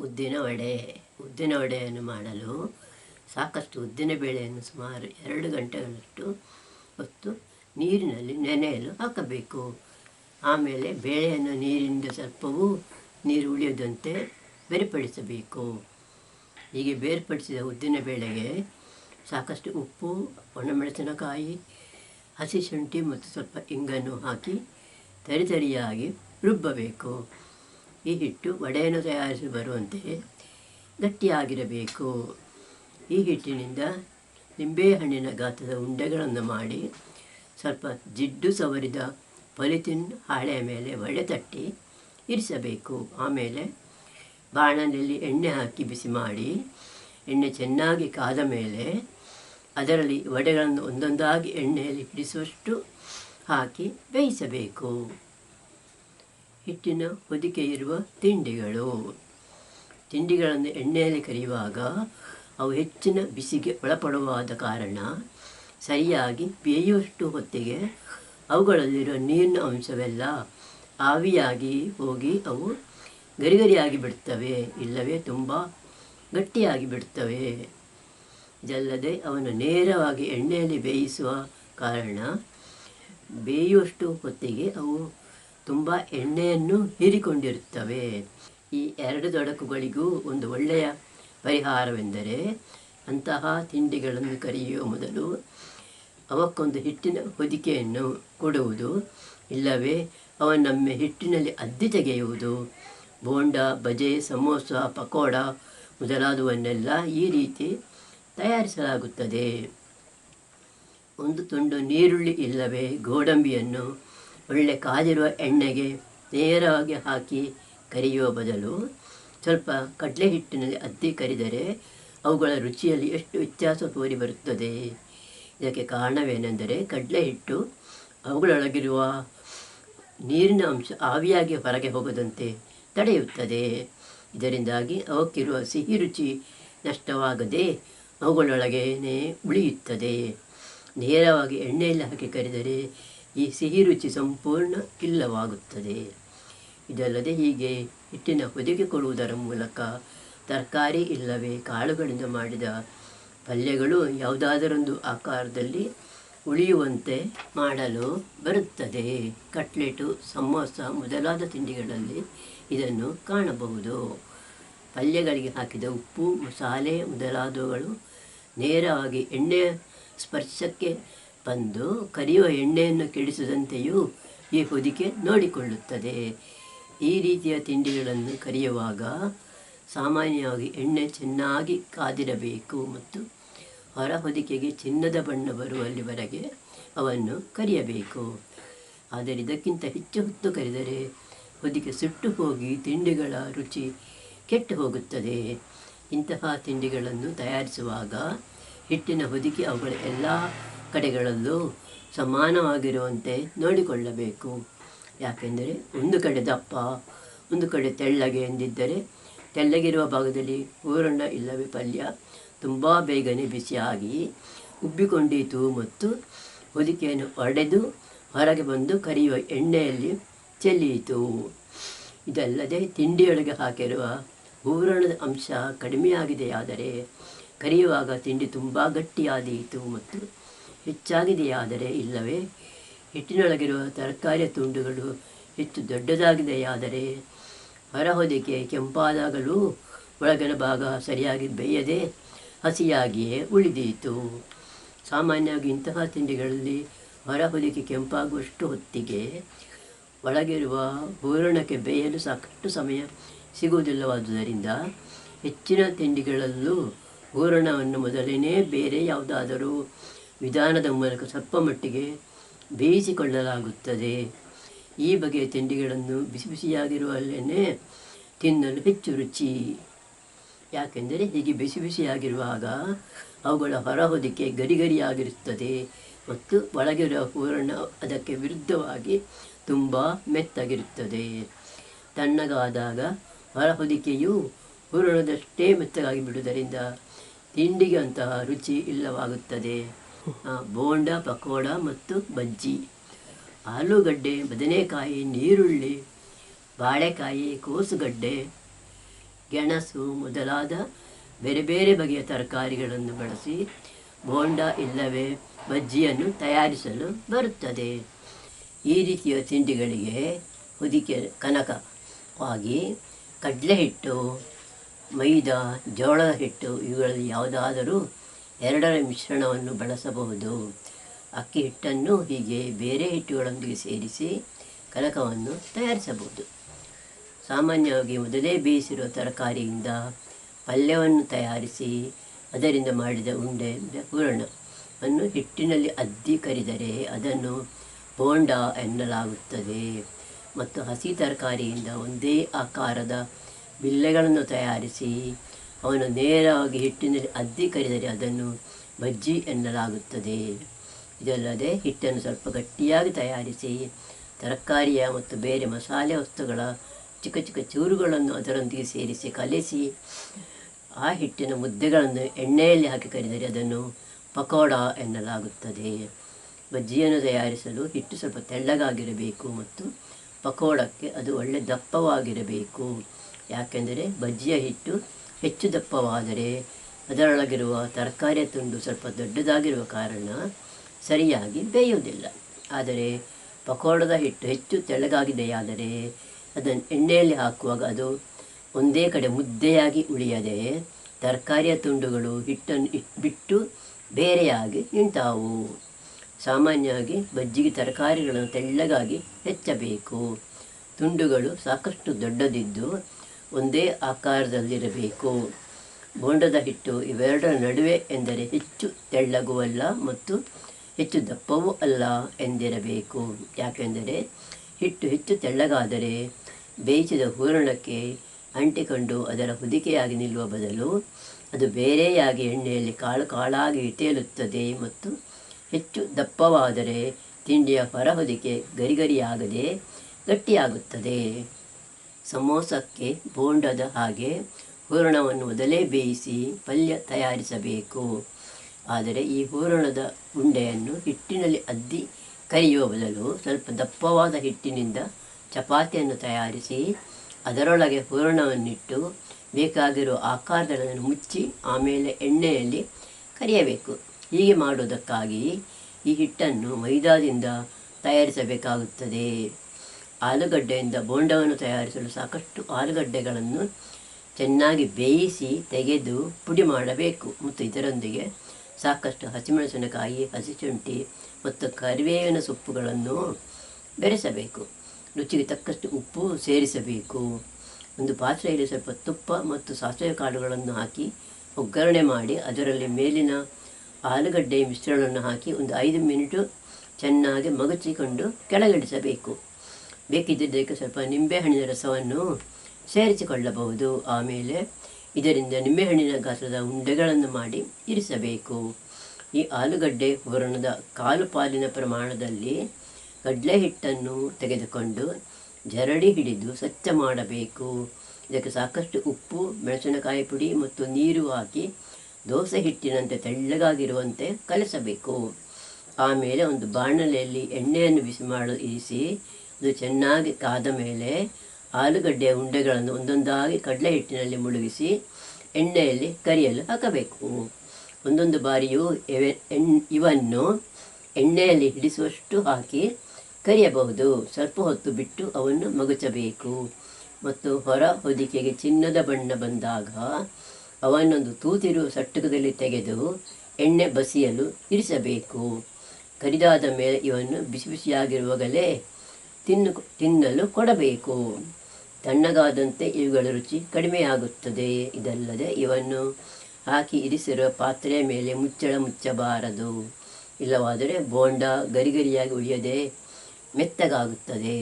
ಉದ್ದಿನ ವಡೆ, ಉದ್ದಿನ ವಡೆಯನ್ನು ಮಾಡಲು ಸಾಕಷ್ಟು ಉದ್ದಿನ ಬೇಳೆಯನ್ನು ಸುಮಾರು ಎರಡು ಗಂಟೆಗಳಷ್ಟು ಹೊತ್ತು ನೀರಿನಲ್ಲಿ ನೆನೆಯಲು ಹಾಕಬೇಕು. ಆಮೇಲೆ ಬೇಳೆಯನ್ನು ನೀರಿನಿಂದ ಸ್ವಲ್ಪವೂ ನೀರು ಉಳಿಯದಂತೆ ಬೇರ್ಪಡಿಸಬೇಕು. ಹೀಗೆ ಬೇರ್ಪಡಿಸಿದ ಉದ್ದಿನ ಬೇಳೆಗೆ ಸಾಕಷ್ಟು ಉಪ್ಪು, ಒಣಮೆಣಸಿನಕಾಯಿ, ಹಸಿ ಶುಂಠಿ ಮತ್ತು ಸ್ವಲ್ಪ ಇಂಗನ್ನು ಹಾಕಿ ತರಿತರಿಯಾಗಿ ರುಬ್ಬಬೇಕು. ಈ ಹಿಟ್ಟು ವಡೆಯನ್ನು ತಯಾರಿಸಿ ಬರುವಂತೆ ಗಟ್ಟಿಯಾಗಿರಬೇಕು. ಈ ಹಿಟ್ಟಿನಿಂದ ನಿಂಬೆಹಣ್ಣಿನ ಗಾತ್ರದ ಉಂಡೆಗಳನ್ನು ಮಾಡಿ ಸ್ವಲ್ಪ ಜಿಡ್ಡು ಸವರಿದ ಪಲಿತಿನ್ ಹಾಳೆಯ ಮೇಲೆ ವಡೆ ತಟ್ಟಿ ಇರಿಸಬೇಕು. ಆಮೇಲೆ ಬಾಣಲೆಯಲ್ಲಿ ಎಣ್ಣೆ ಹಾಕಿ ಬಿಸಿ ಮಾಡಿ ಎಣ್ಣೆ ಚೆನ್ನಾಗಿ ಕಾದ ಮೇಲೆ ಅದರಲ್ಲಿ ವಡೆಗಳನ್ನು ಒಂದೊಂದಾಗಿ ಎಣ್ಣೆಯಲ್ಲಿ ಬಿಡಿಸುವಷ್ಟು ಹಾಕಿ ಬೇಯಿಸಬೇಕು. ಹಿಟ್ಟಿನ ಹೊದಿಕೆ ಇರುವ ತಿಂಡಿಗಳು. ತಿಂಡಿಗಳನ್ನು ಎಣ್ಣೆಯಲ್ಲಿ ಕರಿಯುವಾಗ ಅವು ಹೆಚ್ಚಿನ ಬಿಸಿಗೆ ಒಳಪಡುವಾದ ಕಾರಣ ಸರಿಯಾಗಿ ಬೇಯುವಷ್ಟು ಹೊತ್ತಿಗೆ ಅವುಗಳಲ್ಲಿರುವ ನೀರಿನ ಅಂಶವೆಲ್ಲ ಆವಿಯಾಗಿ ಹೋಗಿ ಅವು ಗರಿಗರಿಯಾಗಿ ಬಿಡ್ತವೆ ಇಲ್ಲವೇ ತುಂಬ ಗಟ್ಟಿಯಾಗಿ ಬಿಡ್ತವೆ ಇದಲ್ಲದೆ ಅವನ್ನು ನೇರವಾಗಿ ಎಣ್ಣೆಯಲ್ಲಿ ಬೇಯಿಸುವ ಕಾರಣ ಬೇಯುವಷ್ಟು ಹೊತ್ತಿಗೆ ಅವು ತುಂಬ ಎಣ್ಣೆಯನ್ನು ಹೀರಿಕೊಂಡಿರುತ್ತವೆ. ಈ ಎರಡು ತೊಡಕುಗಳಿಗೂ ಒಂದು ಒಳ್ಳೆಯ ಪರಿಹಾರವೆಂದರೆ ಅಂತಹ ತಿಂಡಿಗಳನ್ನು ಕರೆಯುವ ಮೊದಲು ಅವಕ್ಕೊಂದು ಹಿಟ್ಟಿನ ಹೊದಿಕೆಯನ್ನು ಕೊಡುವುದು, ಇಲ್ಲವೇ ಅವನೊಮ್ಮೆ ಹಿಟ್ಟಿನಲ್ಲಿ ಅದ್ದಿ ತೆಗೆಯುವುದು. ಬೋಂಡ, ಬಜೆ, ಸಮೋಸ, ಪಕೋಡ ಮೊದಲಾದವನ್ನೆಲ್ಲ ಈ ರೀತಿ ತಯಾರಿಸಲಾಗುತ್ತದೆ. ಒಂದು ತುಂಡು ನೀರುಳ್ಳಿ ಇಲ್ಲವೇ ಗೋಡಂಬಿಯನ್ನು ಒಳ್ಳೆ ಕಾದಿರುವ ಎಣ್ಣೆಗೆ ನೇರವಾಗಿ ಹಾಕಿ ಕರಿಯುವ ಬದಲು ಸ್ವಲ್ಪ ಕಡಲೆ ಹಿಟ್ಟಿನಲ್ಲಿ ಅದ್ದಿ ಕರಿದರೆ ಅವುಗಳ ರುಚಿಯಲ್ಲಿ ಎಷ್ಟು ವ್ಯತ್ಯಾಸ ತೋರಿ ಬರುತ್ತದೆ. ಇದಕ್ಕೆ ಕಾರಣವೇನೆಂದರೆ ಕಡಲೆ ಹಿಟ್ಟು ಅವುಗಳೊಳಗಿರುವ ನೀರಿನ ಅಂಶ ಆವಿಯಾಗಿ ಹೊರಗೆ ಹೋಗದಂತೆ ತಡೆಯುತ್ತದೆ. ಇದರಿಂದಾಗಿ ಅವಕ್ಕಿರುವ ಸಿಹಿ ರುಚಿ ನಷ್ಟವಾಗದೆ ಅವುಗಳೊಳಗೇನೆ ಉಳಿಯುತ್ತದೆ. ನೇರವಾಗಿ ಎಣ್ಣೆಯಲ್ಲಿ ಹಾಕಿ ಕರಿದರೆ ಈ ಸಿಹಿ ರುಚಿ ಸಂಪೂರ್ಣ ಇಲ್ಲವಾಗುತ್ತದೆ ಇದಲ್ಲದೆ ಹೀಗೆ ಹಿಟ್ಟಿನ ಹೊದಿಕೆ ಕೊಡುವುದರ ಮೂಲಕ ತರಕಾರಿ ಇಲ್ಲವೇ ಕಾಳುಗಳಿಂದ ಮಾಡಿದ ಪಲ್ಯಗಳು ಯಾವುದಾದರೊಂದು ಆಕಾರದಲ್ಲಿ ಉಳಿಯುವಂತೆ ಮಾಡಲು ಬರುತ್ತದೆ. ಕಟ್ಲೆಟು, ಸಮೋಸ ಮೊದಲಾದ ತಿಂಡಿಗಳಲ್ಲಿ ಇದನ್ನು ಕಾಣಬಹುದು. ಪಲ್ಯಗಳಿಗೆ ಹಾಕಿದ ಉಪ್ಪು, ಮಸಾಲೆ ಮೊದಲಾದವುಗಳು ನೇರವಾಗಿ ಎಣ್ಣೆಯ ಸ್ಪರ್ಶಕ್ಕೆ ಬಂದು ಕರಿಯುವ ಎಣ್ಣೆಯನ್ನು ಕೆಡಿಸದಂತೆಯೂ ಈ ಹೊದಿಕೆ ನೋಡಿಕೊಳ್ಳುತ್ತದೆ. ಈ ರೀತಿಯ ತಿಂಡಿಗಳನ್ನು ಕರಿಯುವಾಗ ಸಾಮಾನ್ಯವಾಗಿ ಎಣ್ಣೆ ಚೆನ್ನಾಗಿ ಕಾದಿರಬೇಕು ಮತ್ತು ಹೊರ ಹೊದಿಕೆಗೆ ಚಿನ್ನದ ಬಣ್ಣ ಬರುವಲ್ಲಿವರೆಗೆ ಅವನ್ನು ಕರಿಯಬೇಕು. ಆದರೆ ಇದಕ್ಕಿಂತ ಹೆಚ್ಚು ಹೊತ್ತು ಕರೆದರೆ ಹೊದಿಕೆ ಸುಟ್ಟು ಹೋಗಿ ತಿಂಡಿಗಳ ರುಚಿ ಕೆಟ್ಟು ಹೋಗುತ್ತದೆ. ಇಂತಹ ತಿಂಡಿಗಳನ್ನು ತಯಾರಿಸುವಾಗ ಹಿಟ್ಟಿನ ಹೊದಿಕೆ ಅವುಗಳ ಎಲ್ಲ ಕಡೆಗಳಲ್ಲೂ ಸಮಾನವಾಗಿರುವಂತೆ ನೋಡಿಕೊಳ್ಳಬೇಕು. ಯಾಕೆಂದರೆ ಒಂದು ಕಡೆ ದಪ್ಪ, ಒಂದು ಕಡೆ ತೆಳ್ಳಗೆ ಎಂದಿದ್ದರೆ ತೆಳ್ಳಗಿರುವ ಭಾಗದಲ್ಲಿ ಹೂರಣ್ಣ ಇಲ್ಲವೇ ಪಲ್ಯ ತುಂಬ ಬೇಗನೆ ಬಿಸಿಯಾಗಿ ಉಬ್ಬಿಕೊಂಡಿತು ಮತ್ತು ಹೊದಿಕೆಯನ್ನು ಒಡೆದು ಹೊರಗೆ ಬಂದು ಕರಿಯುವ ಎಣ್ಣೆಯಲ್ಲಿ ಚೆಲ್ಲಿಯಿತು. ಇದಲ್ಲದೆ ತಿಂಡಿಯೊಳಗೆ ಹಾಕಿರುವ ಹೂರಣದ ಅಂಶ ಕಡಿಮೆಯಾಗಿದೆಯಾದರೆ ಕರಿಯುವಾಗ ತಿಂಡಿ ತುಂಬ ಗಟ್ಟಿಯಾದೀತು ಮತ್ತು ಹೆಚ್ಚಾಗಿದೆಯಾದರೆ ಇಲ್ಲವೇ? ಹಿಟ್ಟಿನೊಳಗಿರುವ ತರಕಾರಿಯ ತುಂಡುಗಳು ಹೆಚ್ಚು ದೊಡ್ಡದಾಗಿದೆಯಾದರೆ ಹೊರ ಹೊದಿಕೆ ಕೆಂಪಾದಾಗಲೂ ಒಳಗಿನ ಭಾಗ ಸರಿಯಾಗಿ ಬೇಯದೆ ಹಸಿಯಾಗಿಯೇ ಉಳಿದೀತು. ಸಾಮಾನ್ಯವಾಗಿ ಇಂತಹ ತಿಂಡಿಗಳಲ್ಲಿ ಹೊರ ಹೊದಿಕೆ ಕೆಂಪಾಗುವಷ್ಟು ಹೊತ್ತಿಗೆ ಒಳಗಿರುವ ಹೂರಣಕ್ಕೆ ಬೇಯಲು ಸಾಕಷ್ಟು ಸಮಯ ಸಿಗುವುದಿಲ್ಲವಾದುದರಿಂದ ಹೆಚ್ಚಿನ ತಿಂಡಿಗಳಲ್ಲೂ ಹೂರಣವನ್ನು ಮೊದಲನೇ ಬೇರೆ ಯಾವುದಾದರೂ ವಿಧಾನದ ಮೂಲಕ ಸ್ವಲ್ಪ ಮಟ್ಟಿಗೆ ಬೇಯಿಸಿಕೊಳ್ಳಲಾಗುತ್ತದೆ. ಈ ಬಗೆಯ ತಿಂಡಿಗಳನ್ನು ಬಿಸಿ ಬಿಸಿಯಾಗಿರುವಲ್ಲೇ ತಿನ್ನಲು ಹೆಚ್ಚು ರುಚಿ. ಯಾಕೆಂದರೆ ಹೀಗೆ ಬಿಸಿ ಬಿಸಿಯಾಗಿರುವಾಗ ಅವುಗಳ ಹೊರ ಹೊದಿಕೆ ಗರಿಗರಿಯಾಗಿರುತ್ತದೆ ಮತ್ತು ಒಳಗಿರುವ ಹೂರಣ ಅದಕ್ಕೆ ವಿರುದ್ಧವಾಗಿ ತುಂಬ ಮೆತ್ತಗಿರುತ್ತದೆ. ತಣ್ಣಗಾದಾಗ ಹೊರ ಹೊದಿಕೆಯು ಹೂರಣದಷ್ಟೇ ಮೆತ್ತಗಾಗಿ ಬಿಡುವುದರಿಂದ ತಿಂಡಿಗೆ ಅಂತಹ ರುಚಿ ಇಲ್ಲವಾಗುತ್ತದೆ. ಬೋಂಡ, ಪಕೋಡ ಮತ್ತು ಬಜ್ಜಿ. ಆಲೂಗಡ್ಡೆ, ಬದನೆಕಾಯಿ ನೀರುಳ್ಳಿ ಬಾಳೆಕಾಯಿ, ಕೋಸುಗಡ್ಡೆ, ಗೆಣಸು ಮೊದಲಾದ ಬೇರೆ ಬೇರೆ ಬಗೆಯ ತರಕಾರಿಗಳನ್ನು ಬಳಸಿ ಬೋಂಡ ಇಲ್ಲವೇ ಬಜ್ಜಿಯನ್ನು ತಯಾರಿಸಲು ಬರುತ್ತದೆ. ಈ ರೀತಿಯ ತಿಂಡಿಗಳಿಗೆ ಹೊದಿಕೆ ಕನಕವಾಗಿ ಕಡಲೆ ಹಿಟ್ಟು ಮೈದಾ, ಜೋಳದ ಹಿಟ್ಟು ಇವುಗಳಲ್ಲಿ ಯಾವುದಾದರೂ ಎರಡರ ಮಿಶ್ರಣವನ್ನು ಬಳಸಬಹುದು. ಅಕ್ಕಿ ಹಿಟ್ಟನ್ನು ಹೀಗೆ ಬೇರೆ ಹಿಟ್ಟುಗಳೊಂದಿಗೆ ಸೇರಿಸಿ ಕಲಕವನ್ನು ತಯಾರಿಸಬಹುದು. ಸಾಮಾನ್ಯವಾಗಿ ಮೊದಲೇ ಬೇಯಿಸಿರುವ ತರಕಾರಿಯಿಂದ ಪಲ್ಯವನ್ನು ತಯಾರಿಸಿ ಅದರಿಂದ ಮಾಡಿದ ಉಂಡೆ ಅಂದರೆ ಅನ್ನು ಹಿಟ್ಟಿನಲ್ಲಿ ಅದ್ದಿ ಕರಿದರೆ ಅದನ್ನು ಬೋಂಡ ಎನ್ನಲಾಗುತ್ತದೆ. ಮತ್ತು ಹಸಿ ತರಕಾರಿಯಿಂದ ಒಂದೇ ಆಕಾರದ ಬಿಲ್ಲೆಗಳನ್ನು ತಯಾರಿಸಿ ಅವನು ನೇರವಾಗಿ ಹಿಟ್ಟಿನಲ್ಲಿ ಅದ್ದಿ ಕರಿದರೆ ಅದನ್ನು ಬಜ್ಜಿ ಎನ್ನಲಾಗುತ್ತದೆ. ಇದಲ್ಲದೆ ಹಿಟ್ಟನ್ನು ಸ್ವಲ್ಪ ಗಟ್ಟಿಯಾಗಿ ತಯಾರಿಸಿ ತರಕಾರಿಯ ಮತ್ತು ಬೇರೆ ಮಸಾಲೆ ವಸ್ತುಗಳ ಚಿಕ್ಕ ಚಿಕ್ಕ ಚೂರುಗಳನ್ನು ಅದರೊಂದಿಗೆ ಸೇರಿಸಿ ಕಲಿಸಿ ಆ ಹಿಟ್ಟಿನ ಮುದ್ದೆಗಳನ್ನು ಎಣ್ಣೆಯಲ್ಲಿ ಹಾಕಿ ಕರಿದರೆ ಅದನ್ನು ಪಕೋಡ ಎನ್ನಲಾಗುತ್ತದೆ. ಬಜ್ಜಿಯನ್ನು ತಯಾರಿಸಲು ಹಿಟ್ಟು ಸ್ವಲ್ಪ ತೆಳ್ಳಗಾಗಿರಬೇಕು ಮತ್ತು ಪಕೋಡಕ್ಕೆ ಅದು ಒಳ್ಳೆ ದಪ್ಪವಾಗಿರಬೇಕು. ಯಾಕೆಂದರೆ ಬಜ್ಜಿಯ ಹಿಟ್ಟು ಹೆಚ್ಚು ದಪ್ಪವಾದರೆ ಅದರೊಳಗಿರುವ ತರಕಾರಿಯ ತುಂಡು ಸ್ವಲ್ಪ ದೊಡ್ಡದಾಗಿರುವ ಕಾರಣ ಸರಿಯಾಗಿ ಬೇಯುವುದಿಲ್ಲ. ಆದರೆ ಪಕೋಡದ ಹಿಟ್ಟು ಹೆಚ್ಚು ತೆಳ್ಳಗಾಗಿದೆಯಾದರೆ ಅದನ್ನು ಎಣ್ಣೆಯಲ್ಲಿ ಹಾಕುವಾಗ ಅದು ಒಂದೇ ಕಡೆ ಮುದ್ದೆಯಾಗಿ ಉಳಿಯದೆ ತರಕಾರಿಯ ತುಂಡುಗಳು ಹಿಟ್ಟನ್ನು ಬಿಟ್ಟು ಬೇರೆಯಾಗಿ ನಿಂತಾವು. ಸಾಮಾನ್ಯವಾಗಿ ಬಜ್ಜಿಗೆ ತರಕಾರಿಗಳನ್ನು ತೆಳ್ಳಗಾಗಿ ಹೆಚ್ಚಬೇಕು. ತುಂಡುಗಳು ಸಾಕಷ್ಟು ದೊಡ್ಡದಿದ್ದು ಒಂದೇ ಆಕಾರದಲ್ಲಿರಬೇಕು. ಬೋಂಡದ ಹಿಟ್ಟು ಇವೆರಡರ ನಡುವೆ ಎಂದರೆ ಹೆಚ್ಚು ತೆಳ್ಳಗೂ ಅಲ್ಲ ಮತ್ತು ಹೆಚ್ಚು ದಪ್ಪವೂ ಅಲ್ಲ ಎಂದಿರಬೇಕು. ಯಾಕೆಂದರೆ ಹಿಟ್ಟು ಹೆಚ್ಚು ತೆಳ್ಳಗಾದರೆ ಬೇಯಿಸಿದ ಹೂರಣಕ್ಕೆ ಅಂಟಿಕೊಂಡು ಅದರ ಹೊದಿಕೆಯಾಗಿ ನಿಲ್ಲುವ ಬದಲು ಅದು ಬೇರೆಯಾಗಿ ಎಣ್ಣೆಯಲ್ಲಿ ಕಾಳು ಕಾಳಾಗಿ ತೇಲುತ್ತದೆ ಮತ್ತು ಹೆಚ್ಚು ದಪ್ಪವಾದರೆ ತಿಂಡಿಯ ಹೊರಹೊದಿಕೆ ಗರಿಗರಿಯಾಗದೆ ಗಟ್ಟಿಯಾಗುತ್ತದೆ. ಸಮೋಸಕ್ಕೆ ಬೋಂಡದ ಹಾಗೆ ಹೂರಣವನ್ನು ಮೊದಲೇ ಬೇಯಿಸಿ ಪಲ್ಯ ತಯಾರಿಸಬೇಕು. ಆದರೆ ಈ ಹೂರಣದ ಉಂಡೆಯನ್ನು ಹಿಟ್ಟಿನಲ್ಲಿ ಅದ್ದಿ ಕರಿಯುವ ಬದಲು ಸ್ವಲ್ಪ ದಪ್ಪವಾದ ಹಿಟ್ಟಿನಿಂದ ಚಪಾತಿಯನ್ನು ತಯಾರಿಸಿ ಅದರೊಳಗೆ ಹೂರಣವನ್ನಿಟ್ಟು ಬೇಕಾಗಿರುವ ಆಕಾರಗಳನ್ನು ಮುಚ್ಚಿ ಆಮೇಲೆ ಎಣ್ಣೆಯಲ್ಲಿ ಕರಿಯಬೇಕು. ಹೀಗೆ ಮಾಡುವುದಕ್ಕಾಗಿ ಈ ಹಿಟ್ಟನ್ನು ಮೈದಾದಿಂದ ತಯಾರಿಸಬೇಕಾಗುತ್ತದೆ. ಆಲೂಗಡ್ಡೆಯಿಂದ ಬೋಂಡವನ್ನು ತಯಾರಿಸಲು ಸಾಕಷ್ಟು ಆಲೂಗಡ್ಡೆಗಳನ್ನು ಚೆನ್ನಾಗಿ ಬೇಯಿಸಿ ತೆಗೆದು ಪುಡಿ ಮಾಡಬೇಕು. ಮತ್ತು ಇದರೊಂದಿಗೆ ಸಾಕಷ್ಟು ಹಸಿಮೆಣಸಿನಕಾಯಿ ಹಸಿಶುಂಠಿ ಮತ್ತು ಕರಿಬೇವಿನ ಸೊಪ್ಪುಗಳನ್ನು ಬೆರೆಸಬೇಕು. ರುಚಿಗೆ ತಕ್ಕಷ್ಟು ಉಪ್ಪು ಸೇರಿಸಬೇಕು. ಒಂದು ಪಾತ್ರೆಯಲ್ಲಿ ಸ್ವಲ್ಪ ತುಪ್ಪ ಮತ್ತು ಸಾಸಿವೆ ಕಾಳುಗಳನ್ನು ಹಾಕಿ ಒಗ್ಗರಣೆ ಮಾಡಿ ಅದರಲ್ಲಿ ಮೇಲಿನ ಆಲೂಗಡ್ಡೆ ಮಿಶ್ರಣವನ್ನು ಹಾಕಿ ಒಂದು ಐದು ಮಿನಿಟು ಚೆನ್ನಾಗಿ ಮಗಚಿಕೊಂಡು ಕೆಳಗಿಳಿಸಬೇಕು. ಬೇಕಿದ್ದಕ್ಕೆ ಸ್ವಲ್ಪ ನಿಂಬೆಹಣ್ಣಿನ ರಸವನ್ನು ಸೇರಿಸಿಕೊಳ್ಳಬಹುದು. ಆಮೇಲೆ ಇದರಿಂದ ನಿಂಬೆಹಣ್ಣಿನ ಗಾತ್ರದ ಉಂಡೆಗಳನ್ನು ಮಾಡಿ ಇರಿಸಬೇಕು. ಈ ಆಲೂಗಡ್ಡೆ ಹೂರಣದ ಕಾಲು ಪಾಲಿನ ಪ್ರಮಾಣದಲ್ಲಿ ಕಡಲೆ ಹಿಟ್ಟನ್ನು ತೆಗೆದುಕೊಂಡು ಜರಡಿ ಹಿಡಿದು ಸ್ವಚ್ಛ ಮಾಡಬೇಕು. ಇದಕ್ಕೆ ಸಾಕಷ್ಟು ಉಪ್ಪು, ಮೆಣಸಿನಕಾಯಿ ಪುಡಿ ಮತ್ತು ನೀರು ಹಾಕಿ ದೋಸೆ ಹಿಟ್ಟಿನಂತೆ ತೆಳ್ಳಗಾಗಿರುವಂತೆ ಕಲಸಬೇಕು. ಆಮೇಲೆ ಒಂದು ಬಾಣಲೆಯಲ್ಲಿ ಎಣ್ಣೆಯನ್ನು ಬಿಸಿ ಮಾಡಿ, ಇರಿಸಿ ಅದು ಚೆನ್ನಾಗಿ ಕಾದ ಮೇಲೆ ಆಲೂಗಡ್ಡೆಯ ಉಂಡೆಗಳನ್ನು ಒಂದೊಂದಾಗಿ ಕಡಲೆ ಹಿಟ್ಟಿನಲ್ಲಿ ಮುಳುಗಿಸಿ ಎಣ್ಣೆಯಲ್ಲಿ ಕರಿಯಲು ಹಾಕಬೇಕು. ಒಂದೊಂದು ಬಾರಿಯೂ ಎವೆ ಇವನ್ನು ಎಣ್ಣೆಯಲ್ಲಿ ಹಿಡಿಸುವಷ್ಟು ಹಾಕಿ ಕರಿಯಬಹುದು. ಸ್ವಲ್ಪ ಹೊತ್ತು ಬಿಟ್ಟು ಅವನ್ನು ಮಗುಚಬೇಕು. ಮತ್ತು ಹೊರ ಹೊದಿಕೆಗೆ ಚಿನ್ನದ ಬಣ್ಣ ಬಂದಾಗ ಅವನ್ನೊಂದು ತೂತಿರುವ ಸಟ್ಟಕದಲ್ಲಿ ತೆಗೆದು ಎಣ್ಣೆ ಬಸಿಯಲು ಇರಿಸಬೇಕು. ಕರಿದಾದ ಮೇಲೆ ಇವನ್ನು ಬಿಸಿ ಬಿಸಿಯಾಗಿರುವಾಗಲೇ ತಿನ್ನು, ತಿನ್ನಲು ಕೊಡಬೇಕು. ತಣ್ಣಗಾದಂತೆ ಇವುಗಳ ರುಚಿ ಕಡಿಮೆಯಾಗುತ್ತದೆ. ಇದಲ್ಲದೆ ಇವನ್ನು ಹಾಕಿ ಇರಿಸಿರುವ ಪಾತ್ರೆಯ ಮೇಲೆ ಮುಚ್ಚಳ ಮುಚ್ಚಬಾರದು. ಇಲ್ಲವಾದರೆ ಬೋಂಡ ಗರಿಗರಿಯಾಗಿ ಉಳಿಯದೆ ಮೆತ್ತಗಾಗುತ್ತದೆ.